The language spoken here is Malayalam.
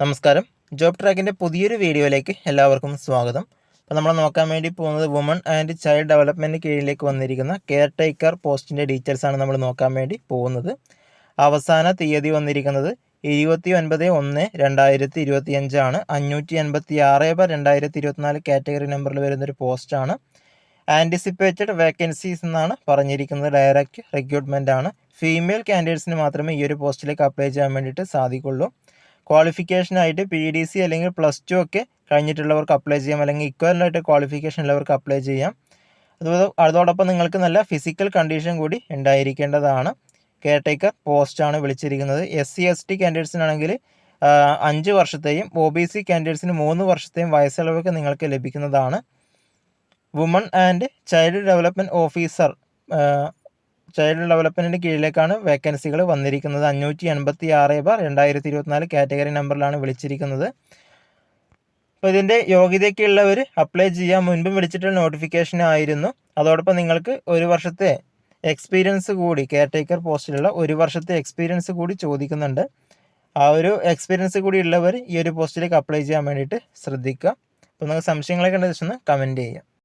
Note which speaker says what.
Speaker 1: നമസ്കാരം. ജോബ് ട്രാക്കിന്റെ പുതിയൊരു വീഡിയോയിലേക്ക് എല്ലാവർക്കും സ്വാഗതം. അപ്പോൾ നമ്മൾ നോക്കാൻ വേണ്ടി പോകുന്നത് വുമൺ ആൻഡ് ചൈൽഡ് ഡെവലപ്മെന്റ് കീഴിലേക്ക് വന്നിരിക്കുന്ന കെയർ ടേക്കർ പോസ്റ്റിന്റെ ഡീറ്റെയിൽസാണ് നമ്മൾ നോക്കാൻ വേണ്ടി പോകുന്നത്. അവസാന തീയതി വന്നിരിക്കുന്നത് ഇരുപത്തി ഒൻപത് ഒന്ന് രണ്ടായിരത്തി ഇരുപത്തി അഞ്ചാണ് അഞ്ഞൂറ്റി എൺപത്തി ആറ് ബ രണ്ടായിരത്തി ഇരുപത്തിനാല് കാറ്റഗറി നമ്പറിൽ വരുന്നൊരു പോസ്റ്റാണ് ആന്റിസിപ്പേറ്റഡ് വേക്കൻസീസ് എന്നാണ് പറഞ്ഞിരിക്കുന്നത്. ഡയറക്റ്റ് റിക്രൂട്ട്മെന്റ് ആണ്. ഫീമെയിൽ കാൻഡിഡേറ്റ്സിന് മാത്രമേ ഈ ഒരു പോസ്റ്റിലേക്ക് അപ്ലൈ ചെയ്യാൻ വേണ്ടിയിട്ട് സാധിക്കുള്ളൂ. ക്വാളിഫിക്കേഷനായിട്ട് പി ഡി സി അല്ലെങ്കിൽ പ്ലസ് ടു ഒക്കെ കഴിഞ്ഞിട്ടുള്ളവർക്ക് അപ്ലൈ ചെയ്യാം. അല്ലെങ്കിൽ ഇക്വലായിട്ട് ക്വാളിഫിക്കേഷൻ ഉള്ളവർക്ക് അപ്ലൈ ചെയ്യാം. അതുപോലെ അതോടൊപ്പം നിങ്ങൾക്ക് നല്ല ഫിസിക്കൽ കണ്ടീഷൻ കൂടി ഉണ്ടായിരിക്കേണ്ടതാണ്. കെയർ ടേക്കർ പോസ്റ്റാണ് വിളിച്ചിരിക്കുന്നത്. എസ് സി എസ് ടി കാൻഡിഡേറ്റ്സിനാണെങ്കിൽ അഞ്ച് വർഷത്തെയും ഒ ബി സി കാൻഡിഡേറ്റ്സിന് മൂന്ന് വർഷത്തെയും വയസ്സളവൊക്കെ നിങ്ങൾക്ക് ലഭിക്കുന്നതാണ്. Woman and child development officer child ഡെവലപ്മെന്റിന്റെ കീഴിലേക്കാണ് വേക്കൻസികൾ വന്നിരിക്കുന്നത്. അഞ്ഞൂറ്റി എൺപത്തി ആറ് ബാർ രണ്ടായിരത്തി ഇരുപത്തിനാല് കാറ്റഗറി നമ്പറിലാണ് വിളിച്ചിരിക്കുന്നത്. അപ്പോൾ ഇതിന്റെ യോഗ്യതയ്ക്കുള്ളവർ അപ്ലൈ ചെയ്യാൻ മുൻപും വിളിച്ചിട്ടുള്ള നോട്ടിഫിക്കേഷൻ ആയിരുന്നു. അതോടൊപ്പം നിങ്ങൾക്ക് ഒരു വർഷത്തെ എക്സ്പീരിയൻസ് കൂടി കെയർ ടേക്കർ പോസ്റ്റിലുള്ള ഒരു വർഷത്തെ എക്സ്പീരിയൻസ് കൂടി ചോദിക്കുന്നുണ്ട്. ആ ഒരു എക്സ്പീരിയൻസ് കൂടി ഉള്ളവർ ഈ ഒരു പോസ്റ്റിലേക്ക് അപ്ലൈ ചെയ്യാൻ വേണ്ടിയിട്ട് ശ്രദ്ധിക്കുക. അപ്പോൾ നിങ്ങൾക്ക് സംശയങ്ങളൊക്കെ ഉണ്ടെന്ന് വെച്ചൊന്ന് കമന്റ് ചെയ്യുക.